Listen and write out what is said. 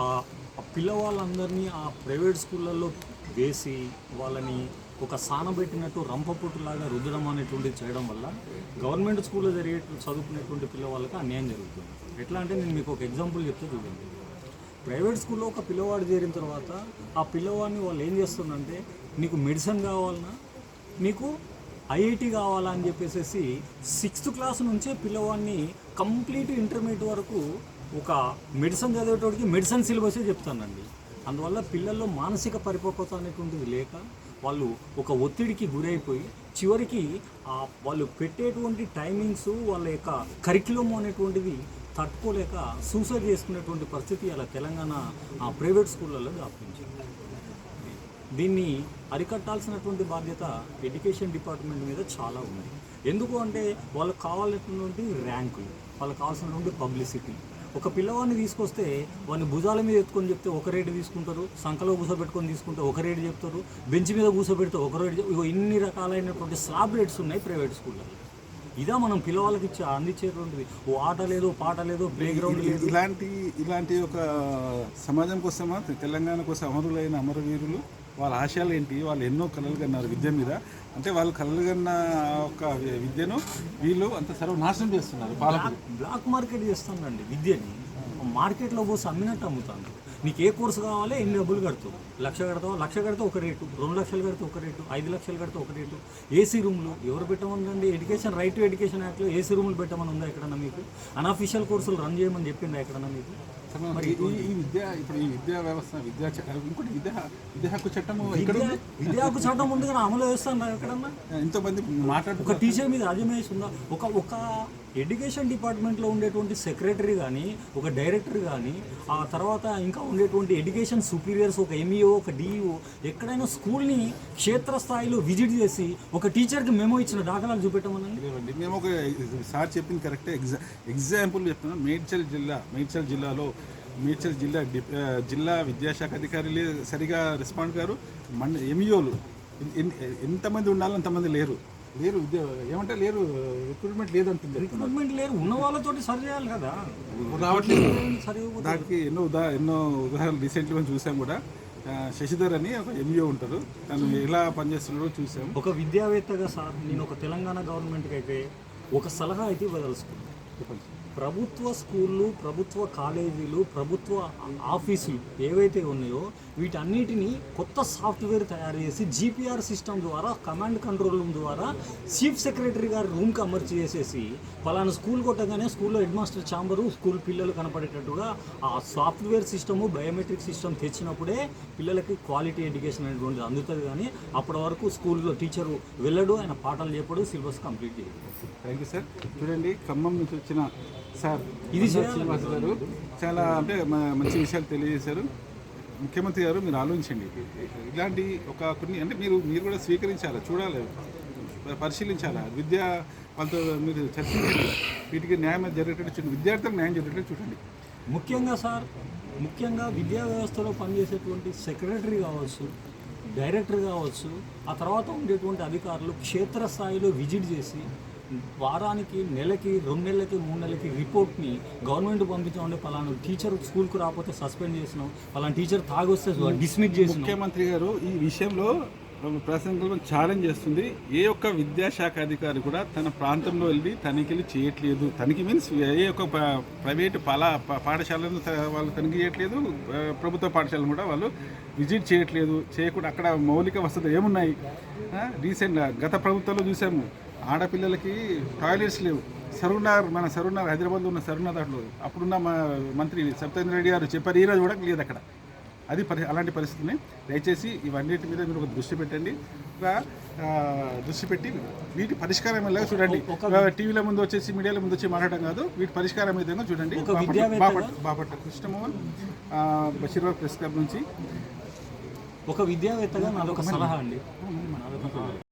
ఆ పిల్లవాళ్ళందరినీ ఆ ప్రైవేట్ స్కూళ్ళల్లో వేసి వాళ్ళని ఒక సానబెట్టినట్టు రంపపుట్టులాగా రుద్దడం అనేటువంటిది చేయడం వల్ల గవర్నమెంట్ స్కూల్లో జరిగే చదువుకునేటువంటి పిల్లవాళ్ళకి అన్యాయం జరుగుతుంది. ఎట్లా అంటే నేను మీకు ఒక ఎగ్జాంపుల్ చెప్తే చూడండి. ప్రైవేట్ స్కూల్లో ఒక పిల్లవాడు చేరిన తర్వాత ఆ పిల్లవాడిని వాళ్ళు ఏం చేస్తుందంటే నీకు మెడిసిన్ కావాలన్నా నీకు ఐఐటి కావాలా? అని చెప్పేసి సిక్స్త్ క్లాస్ నుంచే పిల్లవాడిని కంప్లీట్ ఇంటర్మీడియట్ వరకు ఒక మెడిసిన్ చదివేటోడికి మెడిసిన్ సిలబసే చెప్తానండి. అందువల్ల పిల్లల్లో మానసిక పరిపక్వత అనేటువంటిది లేక వాళ్ళు ఒక ఒత్తిడికి గురైపోయి చివరికి ఆ వాళ్ళు పెట్టేటువంటి టైమింగ్స్ వాళ్ళ యొక్క కరిక్యులం అనేటువంటిది తట్టుకోలేక సూసైడ్ చేసుకునేటువంటి పరిస్థితి అలా తెలంగాణ ఆ ప్రైవేట్ స్కూళ్ళల్లో దాపించింది దీన్ని అరికట్టాల్సినటువంటి బాధ్యత ఎడ్యుకేషన్ డిపార్ట్మెంట్ మీద చాలా ఉంది. ఎందుకు అంటే వాళ్ళకి కావాల్సినటువంటి ర్యాంకులు వాళ్ళకి కావాల్సినటువంటి పబ్లిసిటీ ఒక పిల్లవాడిని తీసుకొస్తే వాడిని భుజాల మీద ఎత్తుకొని చెప్తే ఒక రేటు తీసుకుంటారు సంఖలో కూసోబెట్టుకొని తీసుకుంటే ఒక రేటు చెప్తారు బెంచ్ మీద కూసోబెడితే ఒక రేటు ఇగో ఇన్ని రకాలైనటువంటి స్లాబ్ రేట్స్ ఉన్నాయి ప్రైవేట్ స్కూళ్ళలో ఇదా మనం పిల్లవాళ్ళకి ఇచ్చే అందించేటువంటిది. ఓ ఆట లేదు పాట లేదు ప్లే గ్రౌండ్ లేదు. ఇలాంటి ఇలాంటి ఒక సమాజం కోసమా తెలంగాణ కోసం అమరులైన అమరవీరులు వాళ్ళ ఆశయాలు ఏంటి? వాళ్ళు ఎన్నో కలలు కన్నారు విద్య మీద. అంటే వాళ్ళు కలలు కన్న ఒక విద్యను వీళ్ళు అంత సర్వనాశనం చేస్తున్నారు బ్లాక్ మార్కెట్ చేస్తానండి విద్యని. మార్కెట్లో పోసి అమ్మినట్టు అమ్ముతాను నీకు ఏ కోర్సు కావాలో ఎన్ని డబ్బులు కడతావు? లక్ష కడతావు? లక్ష కడితే ఒక రేటు. రెండు లక్షలు కడితే ఒక రేటు. ఐదు లక్షలు కడితే ఒక రేటు. ఏసీ రూమ్లు ఎవరు పెట్టమనండి ఎడ్యుకేషన్ రైట్ టు ఎడ్యుకేషన్ యాక్ట్లో ఏసీ రూమ్లు పెట్టమని ఉందా ఎక్కడన్నా మీకు? అన్అఫీషియల్ కోర్సులు రన్ చేయమని చెప్పిందా ఎక్కడన్నా మీకు? ఈ- విద్య ఇప్పుడు ఈ విద్యా వ్యవస్థ విద్యా చట్టం ఇంకోటి విద్యా విద్యా హక్కు చట్టము ఇక్కడ విద్యా విద్యా హక్కు చట్టం ముందుగా అమలు చేస్తాను ఎక్కడన్నా? ఎంతో మంది మాట్లాడుతూ ఒక టీచర్ మీద అజమాయిష్ ఉందా? ఒక ఒక ఎడ్యుకేషన్ డిపార్ట్మెంట్లో ఉండేటువంటి సెక్రటరీ కానీ ఒక డైరెక్టర్ కానీ ఆ తర్వాత ఇంకా ఉండేటువంటి ఎడ్యుకేషన్ సుపీరియర్స్ ఒక ఎంఈఓ ఒక డిఈఓ ఎక్కడైనా స్కూల్ని క్షేత్రస్థాయిలో విజిట్ చేసి ఒక టీచర్కి మెమో ఇచ్చిన దాఖలాలు చూపెట్టమనండి. మేము ఒక సార్ చెప్పింది కరెక్టే. ఎగ్జా ఎగ్జాంపుల్ చెప్తున్నాం. మేడ్చల్ జిల్లా మేడ్చల్ జిల్లాలో మేడ్చల్ జిల్లా జిల్లా విద్యాశాఖ అధికారులు సరిగా రెస్పాండ్ గారు మన ఎంఈఓలు. ఎంతమంది ఉండాలో అంతమంది లేరు. లేరు ఏమంటే లేరు రిక్రూట్మెంట్ లేదు అంటుంది రిక్రూట్మెంట్ లేరు. ఉన్న వాళ్ళతోటి సరి చేయాలి కదా. రావట్లేదు. సరి దానికి ఎన్నో ఉదా ఎన్నో ఉదాహరణలు రీసెంట్గా మనం చూసాం కూడా. శశిధర్ అని ఒక ఎంఈఓ ఉంటారు. తను ఎలా పనిచేస్తున్నాడో చూసాం. ఒక విద్యావేత్తగా సార్ నేను ఒక తెలంగాణ గవర్నమెంట్కి అయితే ఒక సలహా అయితే ఇవ్వదలుచుకున్నాను చెప్పండి ప్రభుత్వ స్కూళ్ళు ప్రభుత్వ కాలేజీలు ప్రభుత్వ ఆఫీసులు ఏవైతే ఉన్నాయో వీటన్నిటిని కొత్త సాఫ్ట్వేర్ తయారు చేసి జీపీఆర్ సిస్టమ్ ద్వారా కమాండ్ కంట్రోల్ రూమ్ ద్వారా చీఫ్ సెక్రటరీ గారి రూమ్కి అమర్చి చేసేసి పలానా స్కూల్ కొట్టగానే స్కూల్లో హెడ్ మాస్టర్ ఛాంబరు స్కూల్ పిల్లలు కనపడేటట్టుగా ఆ సాఫ్ట్వేర్ సిస్టము బయోమెట్రిక్ సిస్టమ్ తెచ్చినప్పుడే పిల్లలకి క్వాలిటీ ఎడ్యుకేషన్ అనేటువంటిది అందుతుంది కానీ అప్పటి వరకు స్కూల్లో టీచరు వెళ్ళడు ఆయన పాఠాలు చెప్పడు సిలబస్ కంప్లీట్ చేయడు. థ్యాంక్ యూ సార్ చూడండి ఖమ్మం నుంచి వచ్చిన సార్ ఇది శ్రీనివాస్ గారు? చాలా అంటే మంచి విషయాలు తెలియజేశారు. ముఖ్యమంత్రి గారు మీరు ఆలోచించండి ఇలాంటి ఒక కొన్ని అంటే మీరు మీరు కూడా స్వీకరించాలి? చూడాలి. పరిశీలించాలా? విద్య వాళ్ళతో మీరు చర్చించండి. వీటికి న్యాయం జరిగేటట్టు చూడండి. విద్యార్థులకు న్యాయం జరిగేటట్టు చూడండి. ముఖ్యంగా సార్ ముఖ్యంగా విద్యా వ్యవస్థలో పనిచేసేటువంటి సెక్రటరీ కావచ్చు డైరెక్టర్ కావచ్చు ఆ తర్వాత ఉండేటువంటి అధికారులు క్షేత్రస్థాయిలో విజిట్ చేసి వారానికి నెలకి రెండు నెలలకి మూడు నెలలకి రిపోర్ట్ని గవర్నమెంట్ పంపించామంటే పలానా టీచర్ స్కూల్కి రాకపోతే సస్పెండ్ చేసినాం పలానా టీచర్ తాగొస్తే డిస్మిస్ చేసి ముఖ్యమంత్రి గారు ఈ విషయంలో ప్రసంగం ఛాలెంజ్ చేస్తుంది. ఏ ఒక్క విద్యాశాఖ అధికారి కూడా తన ప్రాంతంలో వెళ్ళి తనిఖీలు చేయట్లేదు. తనిఖీ మీన్స్ ఏ ఒక్క ప్రైవేట్ ప్రైవేటు పాలా పాఠశాలను వాళ్ళు తనిఖీ చేయట్లేదు. ప్రభుత్వ పాఠశాలను కూడా వాళ్ళు విజిట్ చేయట్లేదు. చేయకుండా అక్కడ మౌలిక వసతులు ఏమున్నాయి? రీసెంట్గా గత ప్రభుత్వంలో చూసాము. ఆడపిల్లలకి టాయిలెట్స్ లేవు. సరూనార్ మన సరూనార్ హైదరాబాద్లో ఉన్న సరూనార్ దాంట్లో. అప్పుడున్న మా మంత్రి సత్యేంద్ర రెడ్డి గారు చెప్పారు ఈ రోజు కూడా లేదు అక్కడ. అది పరి అలాంటి పరిస్థితిని దయచేసి ఇవన్నిటి మీద మీరు ఒక దృష్టి పెట్టండి. దృష్టి పెట్టి వీటి పరిష్కారం ఎలా చూడండి. టీవీల ముందు వచ్చేసి మీడియాల ముందు వచ్చి మాట్లాడడం కాదు. వీటి పరిష్కారం ఏదైనా చూడండి. బాపట్ల- కృష్ణమోహన్ బషీర్బాగ్ ప్రెస్ క్లబ్ నుంచి. ఒక విద్యావేత్తగా నాదొక సలహా అండి.